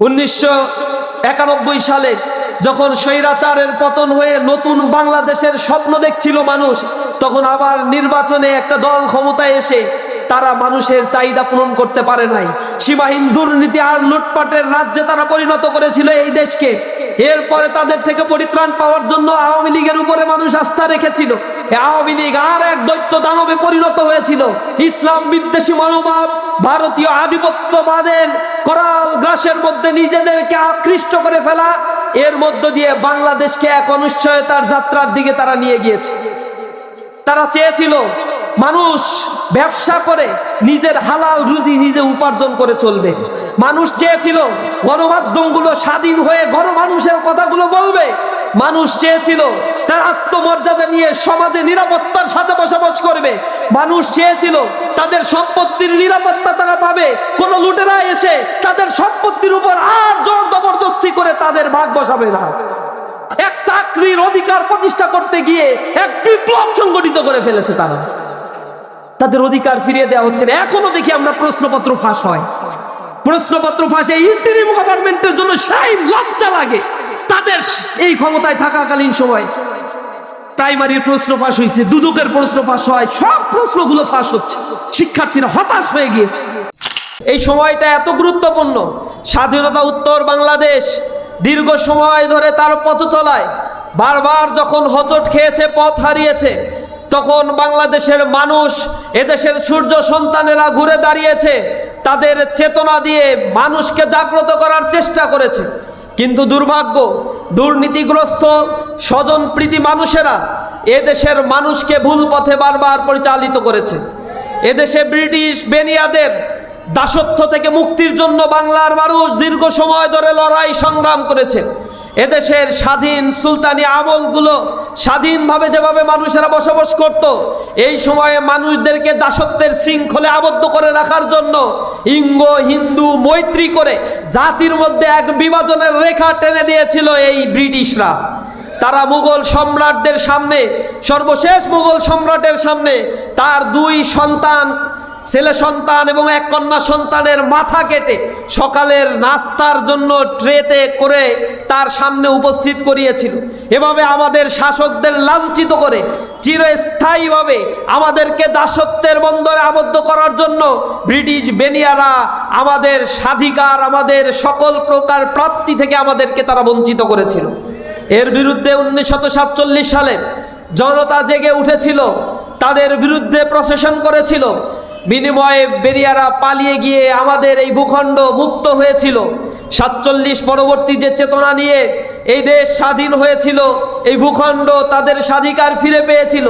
উনিশশো একানব্বই সালে যখন স্বৈরাচারের পতন হয়ে নতুন বাংলাদেশের স্বপ্ন দেখছিল মানুষ, তখন আবার নির্বাচনে একটা দল ক্ষমতায় এসে তারা মানুষের চাহিদা পূরণ করতে পারে নাই। সীমাহীন দুর্নীতি আর লুটপাটের রাজ্যে তারা পরিণত করেছিল এই দেশকে। এরপরে তাদের থেকে পরিত্রাণ পাওয়ার জন্য আওয়ামী লীগের উপরে মানুষ আস্থা রেখেছিল। আওয়ামী লীগ আর এক দৈত্য দানবে পরিণত হয়েছিল। ইসলাম বিদ্বেষী মনোভাব ভারতীয় আধিপত্যবাদের করাল গ্রাসের মধ্যে নিজেদেরকে আকৃষ্ট করে ফেলা, এর মধ্য দিয়ে বাংলাদেশকে এক অনিশ্চয়তার যাত্রার দিকে তারা নিয়ে গিয়েছে। তারা চেয়েছিল মানুষ ব্যবসা করে নিজের হালাল রুজি নিজে উপার্জন করে চলবে। মানুষ চেয়েছিল গণমাধ্যমগুলো স্বাধীন হয়ে গণমানুষের কথাগুলো বলবে। মানুষ চেয়েছিল তার আত্মমর্যাদা নিয়ে সমাজে নিরাপত্তার সাথে বসবাস করবে। মানুষ চেয়েছিল তাদের সম্পত্তির নিরাপত্তা তারা পাবে। কোন লুটেরা এসে তাদের সম্পত্তির উপর আর জোর জবরদস্তি করে তাদের ভাগ বসাবে না। এক চাকরির অধিকার প্রতিষ্ঠা করতে গিয়ে এক বিপ্লব সংগঠিত করে ফেলেছে তারা। তাদের অধিকার ফিরিয়ে দেওয়া হচ্ছে না। এখনও দেখি আমরা প্রশ্নপত্র ফাঁস হয়। প্রশ্নপত্র ফাঁসে ইন্টারিম গভর্নমেন্টের জন্য সেই লজ্জা লাগে। তাদের এই ক্ষমতায় থাকাকালীন সময় প্রাইমারির প্রশ্ন ফাঁস হয়েছে, দুদকের প্রশ্ন ফাঁস হয়, সব প্রশ্নগুলো ফাঁস হচ্ছে। শিক্ষার্থীরা হতাশ হয়ে গিয়েছে। এই সময়টা এত গুরুত্বপূর্ণ। স্বাধীনতা উত্তর বাংলাদেশ দীর্ঘ সময় ধরে তার পথ চলায়। বারবার যখন হচট খেয়েছে, পথ হারিয়েছে, তখন বাংলাদেশের মানুষ, এদেশের সূর্য সন্তানেরা ঘুরে দাঁড়িয়েছে, তাদের চেতনা দিয়ে মানুষকে জাগ্রত করার চেষ্টা করেছে। কিন্তু দুর্ভাগ্য, দুর্নীতিগ্রস্ত স্বজনপ্রীতি মানুষেরা এদেশের মানুষকে ভুল পথে বারবার পরিচালিত করেছে। এদেশে ব্রিটিশ বেনিয়াদের দাসত্ব থেকে মুক্তির জন্য বাংলার মানুষ দীর্ঘ সময় ধরে লড়াই সংগ্রাম করেছে। এদেশের স্বাধীন সুলতানি আমলগুলো স্বাধীনভাবে যেভাবে মানুষেরা বসবাস করত, এই সময়ে মানুষদেরকে দাসত্বের শৃঙ্খলে আবদ্ধ করে রাখার জন্য ইঙ্গ, হিন্দু, মৈত্রী করে জাতির মধ্যে এক বিভাজনের রেখা টেনে দিয়েছিল এই ব্রিটিশরা। তারা মুঘল সম্রাটদের সামনে, সর্বশেষ মুঘল সম্রাটের সামনে তার দুই সন্তান, ছেলে সন্তান এবং এক কন্যা সন্তানের মাথা কেটে সকালের নাস্তার জন্য ট্রেতে করে তার সামনে উপস্থিত করিয়েছিল। এভাবে আমাদের শাসকদের লাঞ্ছিত করে, চিরস্থায়ীভাবে আমাদেরকে দাসত্বের বন্দরে আবদ্ধ করার জন্য ব্রিটিশ বেনিয়ারা আমাদের স্বাধিকার, আমাদের সকল প্রকার প্রাপ্তি থেকে আমাদেরকে তারা বঞ্চিত করেছিল। এর বিরুদ্ধে উনিশশো সাতচল্লিশ সালে জনতা জেগে উঠেছিল, তাদের বিরুদ্ধে প্রশাসন করেছিল, বিনিময়ে বেরিয়ারা পালিয়ে গিয়ে আমাদের এই ভূখণ্ড মুক্ত হয়েছিল। সাতচল্লিশ পরবর্তী যে চেতনা নিয়ে এই দেশ স্বাধীন হয়েছিল, এই ভূখণ্ড তাদের স্বাধিকার ফিরে পেয়েছিল,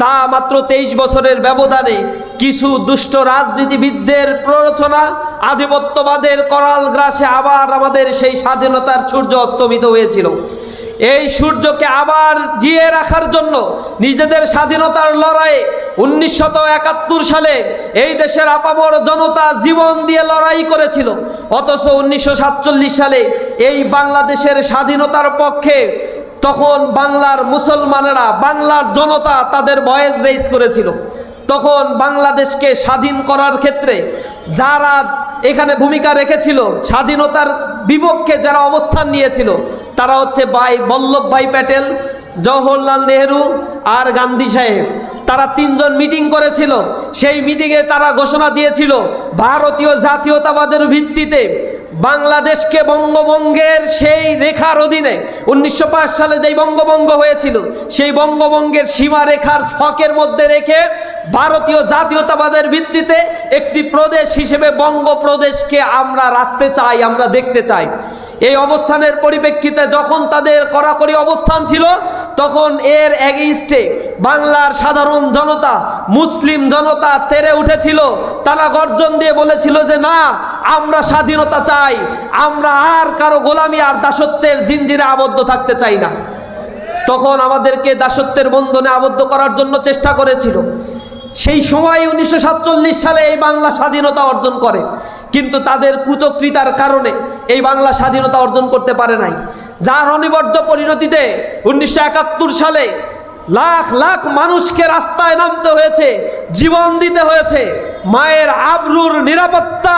তা মাত্র তেইশ বছরের ব্যবধানে কিছু দুষ্ট রাজনীতিবিদদের প্ররোচনা, আধিপত্যবাদের করাল গ্রাসে আবার আমাদের সেই স্বাধীনতার সূর্য অস্তমিত হয়েছিল। এই সূর্যকে আবার জিয়ে রাখার জন্য নিজেদের স্বাধীনতার লড়াইয়ে উনিশশত একাত্তর সালে এই দেশের আপামর জনতা জীবন দিয়ে লড়াই করেছিল। অথচ উনিশশো সাতচল্লিশ সালে এই বাংলাদেশের স্বাধীনতার পক্ষে তখন বাংলার মুসলমানেরা, বাংলার জনতা তাদের ভয়েস রেইজ করেছিল। তখন বাংলাদেশকে স্বাধীন করার ক্ষেত্রে যারা এখানে ভূমিকা রেখেছিল, স্বাধীনতার বিপক্ষে যারা অবস্থান নিয়েছিল তারা হচ্ছে ভাই বল্লভভাই প্যাটেল, জওহরলাল নেহরু আর গান্ধী সাহেব। তারা তিনজন মিটিং করেছিল। সেই মিটিংয়ে তারা ঘোষণা দিয়েছিল, ভারতীয় জাতীয়তাবাদের ভিত্তিতে বাংলাদেশকে বঙ্গবঙ্গের সেই রেখার অধীনে উনিশশো পাঁচ সালে যেই বঙ্গবঙ্গ হয়েছিল, সেই বঙ্গবঙ্গের সীমারেখার ছকের মধ্যে রেখে ভারতীয় জাতীয়তাবাদের ভিত্তিতে একটি প্রদেশ হিসেবে বঙ্গ প্রদেশকে আমরা রাখতে চাই, আমরা দেখতে চাই। এই অবস্থানের পরিপ্রেক্ষিতে যখন তাদের কড়াকড়ি অবস্থান ছিল, তখন এর এগেইস্টে বাংলার সাধারণ জনতা, মুসলিম জনতা তেরে উঠেছিল। তারা গর্জন দিয়ে বলেছিল যে, না, আমরা স্বাধীনতা চাই। আমরা আর কারও গোলামি আর দাসত্বের জিঞ্জিরে আবদ্ধ থাকতে চাই না। তখন আমাদেরকে দাসত্বের বন্ধনে আবদ্ধ করার জন্য চেষ্টা করেছিল। সেই সময় উনিশশো সাতচল্লিশ সালে এই বাংলা স্বাধীনতা অর্জন করে। কিন্তু তাদের কুচক্রিতার কারণে এই বাংলা স্বাধীনতা অর্জন করতে পারে নাই। যার অনিবার্য পরিণতিতে উনিশশো একাত্তর সালে লাখ লাখ মানুষকে রাস্তায় নামতে হয়েছে, জীবন দিতে হয়েছে। মায়ের আবরুর নিরাপত্তা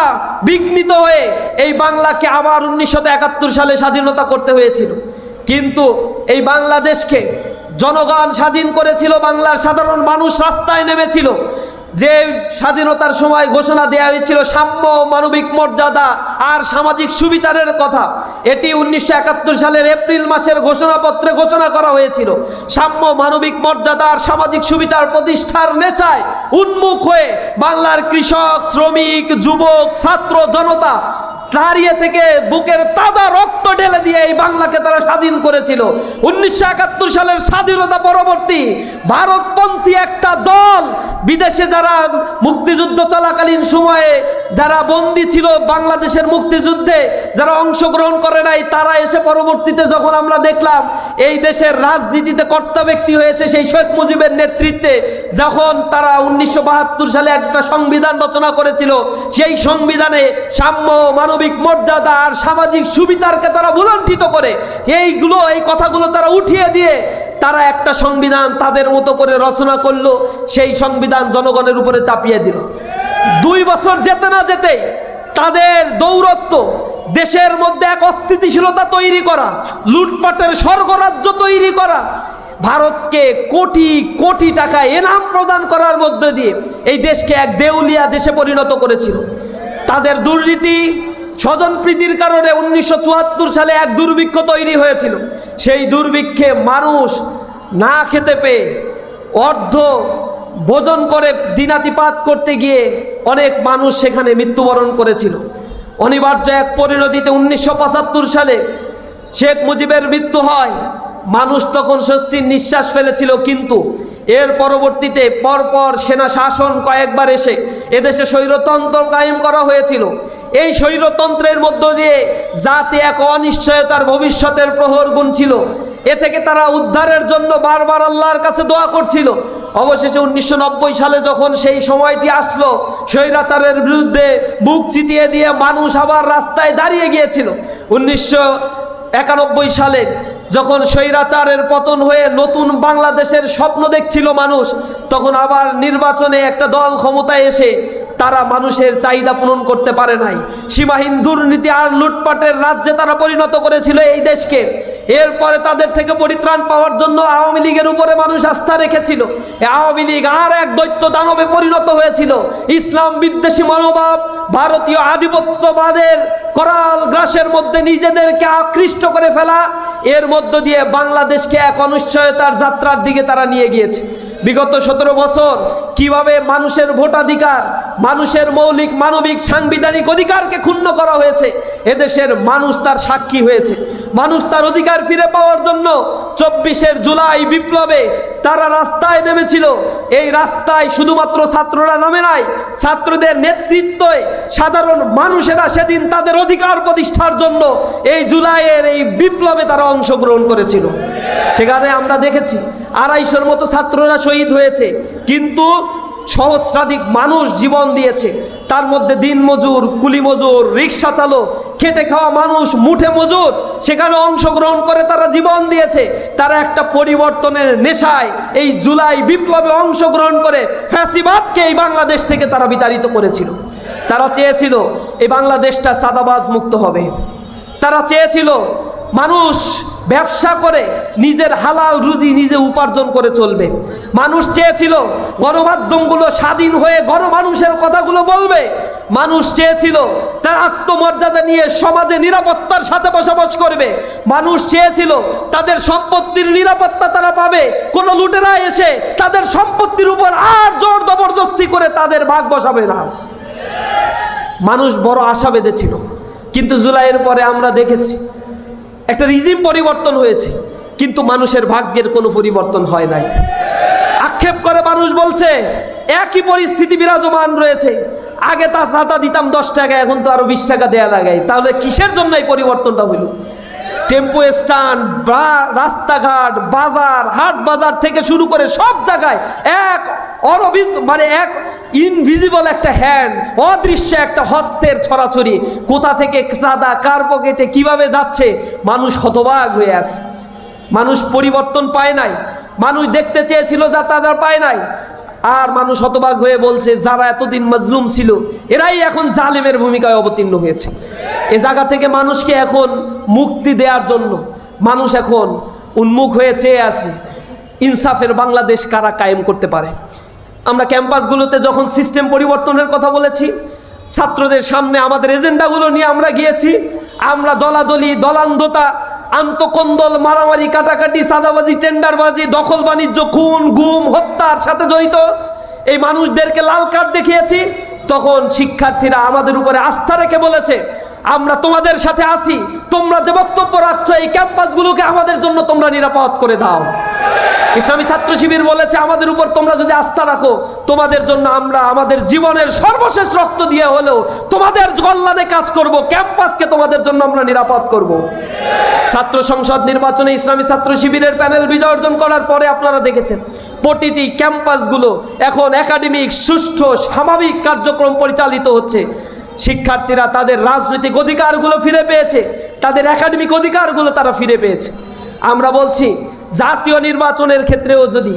বিঘ্নিত হয়ে এই বাংলাকে আবার উনিশশো একাত্তর সালে স্বাধীনতা করতে হয়েছিল। কিন্তু এই বাংলাদেশকে জনগণ স্বাধীন করেছিল, বাংলার সাধারণ মানুষ রাস্তায় নেমেছিল। যে স্বাধীনতার সময় ঘোষণা দেওয়া হয়েছিল সাম্য মানবিক মর্যাদা আর সামাজিক সুবিচারের কথা, এটি উনিশশো একাত্তর সালের এপ্রিল মাসের ঘোষণাপত্রে ঘোষণা করা হয়েছিল। সাম্য মানবিক মর্যাদা আর সামাজিক সুবিচার প্রতিষ্ঠার নেশায় উন্মুখ হয়ে বাংলার কৃষক, শ্রমিক, যুবক, ছাত্র, জনতা দাঁড়িয়ে থেকে বুকের তাজা রক্ত ঢেলে দিয়ে এই বাংলাকে তারা স্বাধীন করেছিল। উনিশশো একাত্তর সালের স্বাধীনতা পরবর্তী ভারতপন্থী একটা দল বিদেশে যারা মুক্তিযুদ্ধ চলাকালীন সময়ে যারা বন্দী ছিল বাংলাদেশের মুক্তিযুদ্ধে, যারা অংশগ্রহণ করে নাই, তারা এসে পরবর্তীতে যখন আমরা দেখলাম এই দেশের রাজনীতিতে কর্তা ব্যক্তি হয়েছে সেই শেখ মুজিবের নেতৃত্বে, যখন তারা উনিশশো বাহাত্তর সালে একটা সংবিধান রচনা করেছিল, সেই সংবিধানে সাম্য, মানবিক মর্যাদা আর সামাজিক সুবিচারকে তারা ভুলণ্ঠিত করে। এইগুলো, এই কথাগুলো তারা উঠিয়ে দিয়ে তারা একটা সংবিধান তাদের মতো করে রচনা করল, সেই সংবিধান জনগণের উপরে চাপিয়ে দিল। দুই বছর যেতে না যেতেই তাদের দৌরত্ব দেশের মধ্যে এক অস্থিতিশীলতা তৈরি করা, লুটপাটের স্বর্গরাজ্য তৈরি করা, ভারতকে কোটি কোটি টাকা এনাম প্রদান করার মধ্য দিয়ে এই দেশকে এক দেউলিয়া দেশে পরিণত করেছিল। তাদের দুর্নীতি, স্বজনপ্রীতির কারণে উনিশশো চুয়াত্তর সালে এক দুর্ভিক্ষ তৈরি হয়েছিল। সেই দুর্ভিক্ষে মানুষ না খেতে পেয়ে অর্ধ ভোজন করে দিনাতিপাত করতে গিয়ে অনেক মানুষ সেখানে মৃত্যুবরণ করেছিল। অনিবার্য এক পরিণতিতে উনিশশো পঁচাত্তর সালে শেখ মুজিবের মৃত্যু হয়। মানুষ তখন স্বস্তির নিঃশ্বাস ফেলেছিল, কিন্তু এর পরবর্তীতে পরপর সেনা শাসন কয়েকবার এসে এদেশে স্বৈরতন্ত্র কায়েম করা হয়েছিল। এই স্বৈরতন্ত্রের মধ্য দিয়ে জাতি এক অনিশ্চয়তার ভবিষ্যতের প্রহর গুনছিল। এ থেকে তারা উদ্ধারের জন্য বারবার আল্লাহর কাছে দোয়া করছিল। অবশেষে উনিশশো নব্বই সালে যখন সেই সময়টি আসলো স্বৈরাচারের বিরুদ্ধে বুক চিতিয়ে দিয়ে মানুষ আবার রাস্তায় দাঁড়িয়ে গিয়েছিল। উনিশশো একানব্বই সালে যখন স্বৈরাচারের পতন হয়ে নতুন বাংলাদেশের স্বপ্ন দেখছিল মানুষ, তখন আবার নির্বাচনে একটা দল ক্ষমতায় এসে তারা মানুষের চাহিদা পূরণ করতে পারে নাই। সীমাহীন দুর্নীতি আর লুটপাটের রাজ্যে তারা পরিণত করেছিল এই দেশকে। এরপরে তাদের থেকে পরিত্রাণ পাওয়ার জন্য আওয়ামী লীগের উপরে মানুষ আস্থা রেখেছিল। আওয়ামী লীগ আর এক দৈত্য দানবে পরিণত হয়েছিল। ইসলাম বিদ্বেষী মনোভাব ভারতীয় আধিপত্যবাদের করাল গ্রাসের মধ্যে নিজেদেরকে আকৃষ্ট করে ফেলা, এর মধ্য দিয়ে বাংলাদেশকে এক অনিশ্চয়তার যাত্রার দিকে তারা নিয়ে গিয়েছে। বিগত সতেরো বছর কীভাবে মানুষের ভোটাধিকার, মানুষের মৌলিক মানবিক সাংবিধানিক অধিকারকে ক্ষুণ্ণ করা হয়েছে, এদেশের মানুষ তার সাক্ষী হয়েছে। মানুষ তার অধিকার ফিরে পাওয়ার জন্য চব্বিশের জুলাই বিপ্লবে তারা রাস্তায় নেমেছিল। এই রাস্তায় শুধুমাত্র ছাত্ররা নামে নাই, ছাত্রদের নেতৃত্বে সাধারণ মানুষেরা সেদিন তাদের অধিকার প্রতিষ্ঠার জন্য এই জুলাইয়ের এই বিপ্লবে তারা অংশগ্রহণ করেছিল। সেখানে আমরা দেখেছি আড়াইশোর মতো ছাত্ররা শহীদ হয়েছে, কিন্তু সহস্রাধিক মানুষ জীবন দিয়েছে। তার মধ্যে দিন মজুর, কুলি মজুর, রিক্সা চালক, খেটে খাওয়া মানুষ, মুঠে মজুর, সেখানে অংশগ্রহণ করে তারা জীবন দিয়েছে। তারা একটা পরিবর্তনের নেশায় এই জুলাই বিপ্লবে অংশগ্রহণ করে ফ্যাসিবাদকে এই বাংলাদেশ থেকে তারা বিতাড়িত করেছিল। তারা চেয়েছিল এই বাংলাদেশটা সাদাবাজ মুক্ত হবে। তারা চেয়েছিল মানুষ ব্যবসা করে নিজের হালাল রুজি নিজে উপার্জন করে চলবে। মানুষ চেয়েছিল গণমাধ্যমগুলো স্বাধীন হয়ে গণমানুষের কথাগুলো বলবে। মানুষ চেয়েছিল তার আত্মমর্যাদা নিয়ে সমাজে নিরাপত্তার সাথে বসবাস করবে। মানুষ চেয়েছিল তাদের সম্পত্তির নিরাপত্তা তারা পাবে। কোনো লুটেরা এসে তাদের সম্পত্তির উপর আর জোর জবরদস্তি করে তাদের ভাগ বসাবে না। মানুষ বড় আশা বেঁধেছিল। কিন্তু জুলাইয়ের পরে আমরা দেখেছি একটা রিজিম পরিবর্তন হয়েছে, কিন্তু মানুষের ভাগ্যের কোনো পরিবর্তন হয় নাই। আক্ষেপ করে মানুষ বলছে, একই পরিস্থিতি বিরাজমান রয়েছে। আগে তা চাঁদা দিতাম দশ টাকা, এখন তো আরও বিশ টাকা দেয়া লাগাই। তাহলে কিসের জন্য এই পরিবর্তনটা হইল? টেম্পো স্ট্যান্ড রাস্তাঘাট, বাজার, হাট বাজার থেকে শুরু করে সব জায়গায় এক অরবিন্দ মানে এক ইনভিজিবল একটা হ্যান্ড অদৃশ্য একটা হস্তের ছড়াছড়ি। কোথা থেকে চাঁদা, কার পকেটে কীভাবে যাচ্ছে? মানুষ হতবাক হয়ে আছে। মানুষ পরিবর্তন পায় নাই। মানুষ দেখতে চেয়েছিল, যা তাদের পায় নাই। আর মানুষ হতবাক হয়ে বলছে, যারা এতদিন মজলুম ছিল, এরাই এখন জালেমের ভূমিকায় অবতীর্ণ হয়েছে। এ জায়গা থেকে মানুষকে এখন মুক্তি দেওয়ার জন্য মানুষ এখন উন্মুখ হয়ে চেয়ে আছে। ইনসাফের বাংলাদেশ কারা কায়েম করতে পারে? আমরা ক্যাম্পাসগুলোতে যখন সিস্টেম পরিবর্তনের কথা বলেছি, ছাত্রদের সামনে আমাদের এজেন্ডাগুলো নিয়ে আমরা গিয়েছি, আমরা দলাদলি, দলান্ধতা, আন্তকন্দল, মারামারি, কাটাকাটি সাদাবাজি টেন্ডারবাজি, দখল, বাণিজ্য, খুন, গুম, হত্যার সাথে জড়িত। এই মানুষদেরকে লাল কার্ড দেখিয়েছি, তখন শিক্ষার্থীরা আমাদের উপরে আস্থা রেখে বলেছে, আমরা তোমাদের সাথে আসি তোমরা যে বক্তব্য রাখছো এই ক্যাম্পাসগুলোকে আমাদের জন্য তোমরা নিরাপদ করে দাও। ইসলামী ছাত্র শিবির বলেছে, আমাদের উপর তোমরা যদি আস্থা রাখো, তোমাদের জন্য আমরা আমাদের জীবনের সর্বশেষ রক্ত দিয়ে হলেও তোমাদের কল্যাণে কাজ করব, ক্যাম্পাসকে তোমাদের জন্য আমরা নিরাপদ করব। ছাত্র সংসদ নির্বাচনে ইসলামী ছাত্র শিবিরের প্যানেল বিজয় অর্জন করার পরে আপনারা দেখেছেন, প্রতিটি ক্যাম্পাসগুলো এখন একাডেমিক, সুষ্ঠু, স্বাভাবিক কার্যক্রম পরিচালিত হচ্ছে। শিক্ষার্থীরা তাদের রাজনৈতিক অধিকারগুলো ফিরে পেয়েছে, তাদের একাডেমিক অধিকারগুলো তারা ফিরে পেয়েছে। আমরা বলছি জাতীয় নির্বাচনের ক্ষেত্রেও যদি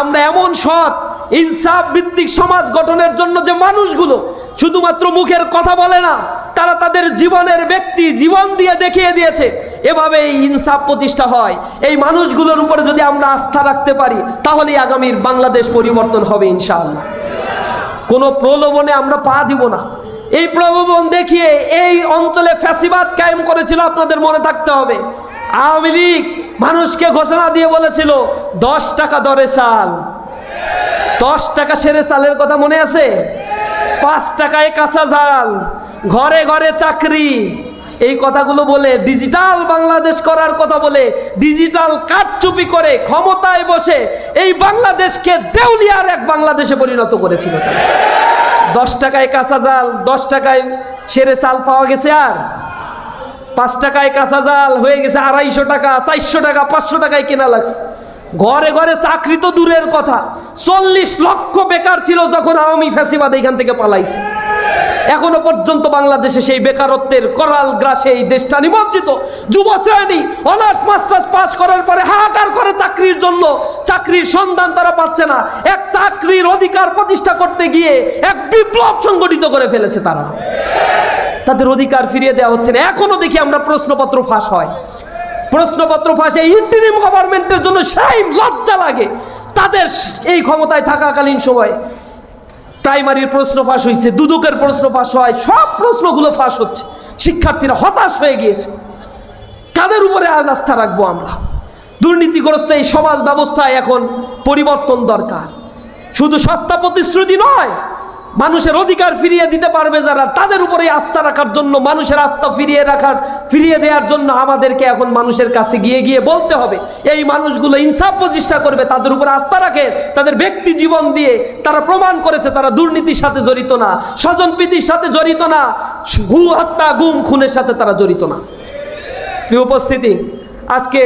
আমরা এমন সৎ, ইনসাফ ভিত্তিক সমাজ গঠনের জন্য যে মানুষগুলো শুধুমাত্র মুখের কথা বলে না, তারা তাদের জীবনের ব্যক্তি জীবন দিয়ে দেখিয়ে দিয়েছে এভাবে এই ইনসাফ প্রতিষ্ঠা হয়। এই মানুষগুলোর উপরে যদি আমরা আস্থা রাখতে পারি, তাহলেই আগামীর বাংলাদেশ পরিবর্তন হবে ইনশাআল্লাহ। কোনো প্রলোভনে আমরা পা দিব না। এই প্রলোভন দেখিয়ে এই অঞ্চলে ফ্যাসিবাদ কায়েম করেছিল আপনাদের মনে থাকতে হবে। আওয়ামী লীগ মানুষকে ঘোষণা দিয়ে বলেছিল, দশ টাকা দরে চাল। দশ টাকা সেরে চালের কথা মনে আছে? পাঁচ টাকায় কাঁচা জাল ঘরে ঘরে চাকরি। এই কথাগুলো বলে ডিজিটাল বাংলাদেশ করার কথা বলে ডিজিটাল কারচুপি করে ক্ষমতায় বসে এই বাংলাদেশকে দেউলিয়ার এক বাংলাদেশে পরিণত করেছিল তারা। দশ টাকায় কাঁচা জাল দশ টাকায় সেরে চাল পাওয়া গেছে আর? পাঁচ টাকায় কাঁচা জাল, হয়ে গেছে আড়াইশো টাকা, চারশো টাকা, পাঁচশো টাকায় কেনা লাগছে। ঘরে ঘরে চাকরি তো দূরের কথা। চল্লিশ লক্ষ বেকার ছিল যখন আওয়ামী ফ্যাসিবাদ এখান থেকে পালাইছে। এখনও পর্যন্ত বাংলাদেশে সেই বেকারত্বের করাল গ্রাসে এই দেশটা নিমজ্জিত। যুব শ্রেণি, অনার্স, মাস্টার্স পাস করার পরে হাহাকার করে চাকরির জন্য। চাকরির সন্ধান তারা পাচ্ছে না। এক চাকরির অধিকার প্রতিষ্ঠা করতে গিয়ে এক বিপ্লব সংগঠিত করে ফেলেছে তারা। তাদের অধিকার ফিরিয়ে দেওয়া হচ্ছে না। এখনও দেখি আমরা প্রশ্নপত্র ফাঁস হয়। প্রশ্নপত্র ফাঁসে ইন্টারিম গভর্নমেন্টের জন্য সেই লজ্জা লাগে। তাদের এই ক্ষমতায় থাকাকালীন সময় প্রাইমারির প্রশ্ন ফাঁস হয়েছে, দুদকের প্রশ্ন ফাঁস হয়, সব প্রশ্নগুলো ফাঁস হচ্ছে। শিক্ষার্থীরা হতাশ হয়ে গিয়েছে। কাদের উপরে আজ আস্থা রাখব আমরা? দুর্নীতিগ্রস্ত এই সমাজ ব্যবস্থায় এখন পরিবর্তন দরকার। শুধু সস্তা প্রতিশ্রুতি নয় মানুষের অধিকার ফিরিয়ে দিতে পারবে যারা, তাদের উপরে আস্থা রাখার জন্য, মানুষের আস্থা ফিরিয়ে রাখার, ফিরিয়ে দেওয়ার জন্য আমাদেরকে এখন মানুষের কাছে গিয়ে গিয়ে বলতে হবে। এই মানুষগুলো ইনসাফ প্রতিষ্ঠা করবে, তাদের উপর আস্থা রাখে, তাদের ব্যক্তি জীবন দিয়ে তারা প্রমাণ করেছে তারা দুর্নীতির সাথে জড়িত না স্বজন প্রীতির সাথে জড়িত না, হু হত্যা, গুম, খুনের সাথে তারা জড়িত না। প্রিয় উপস্থিতি, আজকে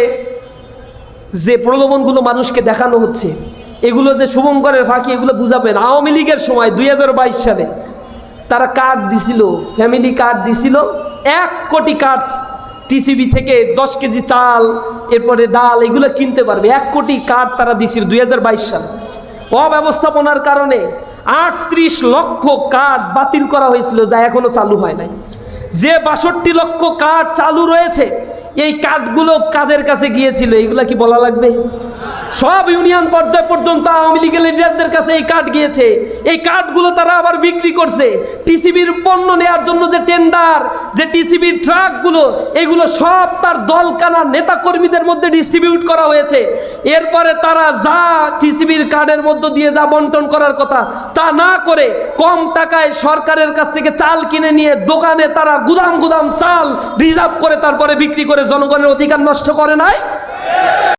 যে প্রলোভনগুলো মানুষকে দেখানো হচ্ছে এগুলো যে শুভঙ্করের ফাঁকি, এগুলো বুঝাবেন। আওয়ামী লীগের সময়, দুই হাজার বাইশ সালে, তারা কার্ড দিছিল, ফ্যামিলি কার্ড দিছিল, এক কোটি কার্ড টিসিবি থেকে দশ কেজি চাল, এরপরে ডাল, এগুলো কিনতে পারবে। এক কোটি কার্ড তারা দিছিল দুই সালে। অব্যবস্থাপনার কারণে আটত্রিশ লক্ষ কার্ড বাতিল করা হয়েছিল, যা এখনও চালু হয় নাই। যে বাষট্টি লক্ষ কার্ড চালু রয়েছে, এই কার্ডগুলো কাদের কাছে গিয়েছিল এইগুলা কি বলা লাগবে? সব ইউনিয়ন পর্যায় পর্যন্ত আওয়ামী লীগের লিডারদের কাছে এই কার্ড গিয়েছে। এই কার্ডগুলো তারা আবার বিক্রি করছে। টিসিবির পণ্য নেওয়ার জন্য যে টেন্ডার যে টিসিবির ট্রাকগুলো এগুলো সব তার দলকানা নেতা কর্মীদের মধ্যে ডিস্ট্রিবিউট করা হয়েছে। এরপরে তারা যা টিসিবির কার্ডের মধ্য দিয়ে যা বন্টন করার কথা, তা না করে কম টাকায় সরকারের কাছ থেকে চাল কিনে নিয়ে দোকানে তারা গুদাম গুদাম চাল রিজার্ভ করে তারপরে বিক্রি করে জনগণের অধিকার নষ্ট করে নাই?